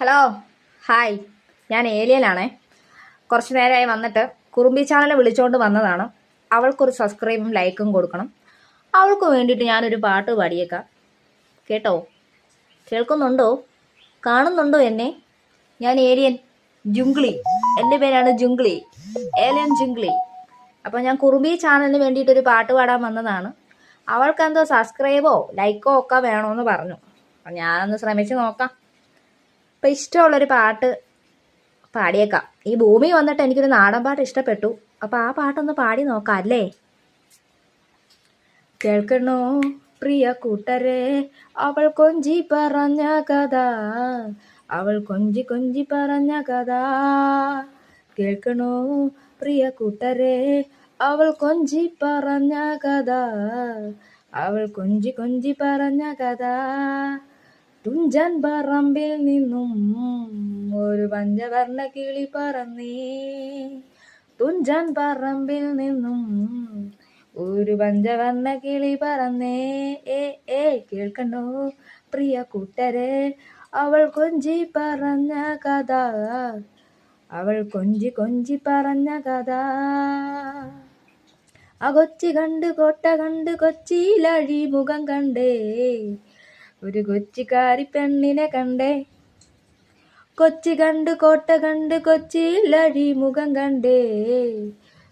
Hello hi ഞാൻ ഏലിയനാണേ. കുറച്ച് നേരമായി വന്നിട്ട് കുറുമ്പി ചാനൽ വിളിച്ചുകൊണ്ട് വന്നതാണ്. അവൾക്കൊരു സബ്സ്ക്രൈബും ലൈക്കും കൊടുക്കണം. അവൾക്ക് വേണ്ടിയിട്ട് ഞാനൊരു പാട്ട് പാടിയേക്കാം. കേട്ടോ? കേൾക്കുന്നുണ്ടോ? കാണുന്നുണ്ടോ എന്നെ? ഞാൻ ഏലിയൻ ജുംഗ്ലി. എന്റെ പേരാണ് ജുംഗ്ലി. ഏലിയൻ ജുംഗ്ലി. അപ്പോൾ ഞാൻ കുറുമ്പി ചാനലിന് വേണ്ടിയിട്ടൊരു പാട്ട് പാടാൻ വന്നതാണ്. അവൾക്കെന്തോ സബ്സ്ക്രൈബോ ലൈക്കോ ഒക്കെ വേണമെന്ന് പറഞ്ഞു. അപ്പം ഞാനൊന്ന് ശ്രമിച്ച് നോക്കാം. അപ്പം ഇഷ്ടമുള്ളൊരു പാട്ട് പാടിയേക്കാം. ഈ ഭൂമി വന്നിട്ട് എനിക്കൊരു നാടൻ പാട്ട് ഇഷ്ടപ്പെട്ടു. അപ്പം ആ പാട്ടൊന്ന് പാടി നോക്കാം അല്ലേ? കേൾക്കണോ പ്രിയ കൂട്ടരെ? അവൾ കൊഞ്ചി പറഞ്ഞ കഥ. അവൾ കൊഞ്ചി കൊഞ്ചി പറഞ്ഞ കഥ. കേൾക്കണോ പ്രിയ കൂട്ടരെ? അവൾ കൊഞ്ചി പറഞ്ഞ കഥ. അവൾ കൊഞ്ചി കൊഞ്ചി പറഞ്ഞ കഥ. തുഞ്ചൻ പറമ്പിൽ നിന്നും ഒരു പഞ്ചവർണ കിളി പറന്നേ. തുഞ്ചൻ പറമ്പിൽ നിന്നും ഒരു പഞ്ചവർണ കിളി പറന്നേ. ഏ ഏ കേൾക്കണോ പ്രിയ കൂട്ടരെ അവൾ കൊഞ്ചി പറഞ്ഞ കഥ. അവൾ കൊഞ്ചി കൊഞ്ചി പറഞ്ഞ കഥ. ആ കൊച്ചി കണ്ട് കോട്ട കണ്ട് കൊച്ചിയിലഴി മുഖം കണ്ടേ. ഒരു കൊച്ചിക്കാരി പെണ്ണിനെ കണ്ടേ. കൊച്ചി കണ്ട് കോട്ട കണ്ട് കൊച്ചിയിലഴി മുഖം കണ്ടേ.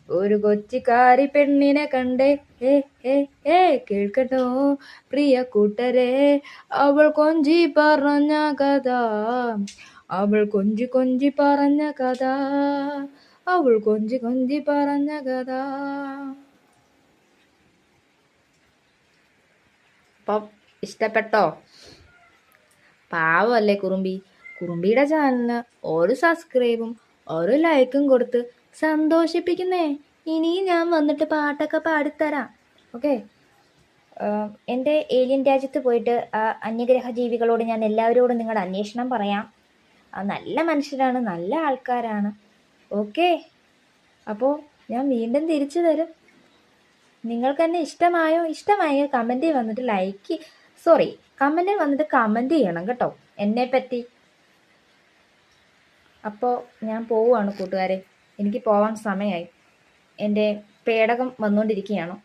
ഒരു കൊച്ചിക്കാരി പെണ്ണിനെ കണ്ടേ. ഏ ഏ ഏ കേൾക്കട്ടോ പ്രിയ കൂട്ടരെ. അവൾ കൊഞ്ചി പറഞ്ഞ കഥ. അവൾ കൊഞ്ചി കൊഞ്ചി പറഞ്ഞ കഥ. അവൾ കൊഞ്ചി കൊഞ്ചി പറഞ്ഞ കഥ. ഇഷ്ടപ്പെട്ടോ? പാവമല്ലേ കുറുമ്പി. കുറുമ്പിയുടെ ചാനലിന് ഒരു സബ്സ്ക്രൈബും ഒരു ലൈക്കും കൊടുത്ത് സന്തോഷിപ്പിക്കുന്നേ. ഇനിയും ഞാൻ വന്നിട്ട് പാട്ടൊക്കെ പാടിത്തരാം. ഓക്കെ എന്റെ ഏലിയൻ രാജ്യത്ത് പോയിട്ട് അന്യഗ്രഹ ജീവികളോട് ഞാൻ എല്ലാവരോടും നിങ്ങളുടെ അന്വേഷണം പറയാം. നല്ല മനുഷ്യരാണ് നല്ല ആൾക്കാരാണ്. ഓക്കെ അപ്പോൾ ഞാൻ വീണ്ടും തിരിച്ചു തരും നിങ്ങൾക്ക് തന്നെ ഇഷ്ടമായോ ഇഷ്ടമായോ കമന്റിൽ വന്നിട്ട് ലൈക്ക് സോറി കമന്റിൽ വന്നിട്ട് കമന്റ് ചെയ്യണം കേട്ടോ. എന്നെ പറ്റി. അപ്പോ ഞാൻ പോവുകയാണ് കൂട്ടുകാരെ. എനിക്ക് പോവാൻ സമയമായി എന്റെ പേടകം വന്നുകൊണ്ടിരിക്കുകയാണ്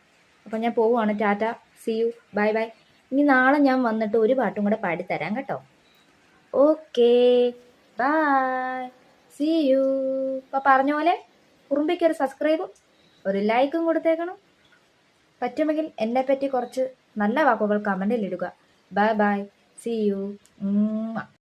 അപ്പോൾ ഞാൻ പോവുകയാണ്. Tata see you bye bye ഇനി നാളെ ഞാൻ വന്നിട്ട് ഒരു പാട്ടും കൂടെ പാടിത്തരാം കേട്ടോ. ഓക്കേ ബൈ സി യു അപ്പോൾ പറഞ്ഞ പോലെ കുറുമ്പയ്ക്ക് ഒരു സബ്സ്ക്രൈബും ഒരു ലൈക്കും കൊടുത്തേക്കണം. പറ്റുമെങ്കിൽ എന്നെ പറ്റി കുറച്ച് നല്ല വാക്കുകൾ കമന്റിൽ ഇടുക. Bye bye C U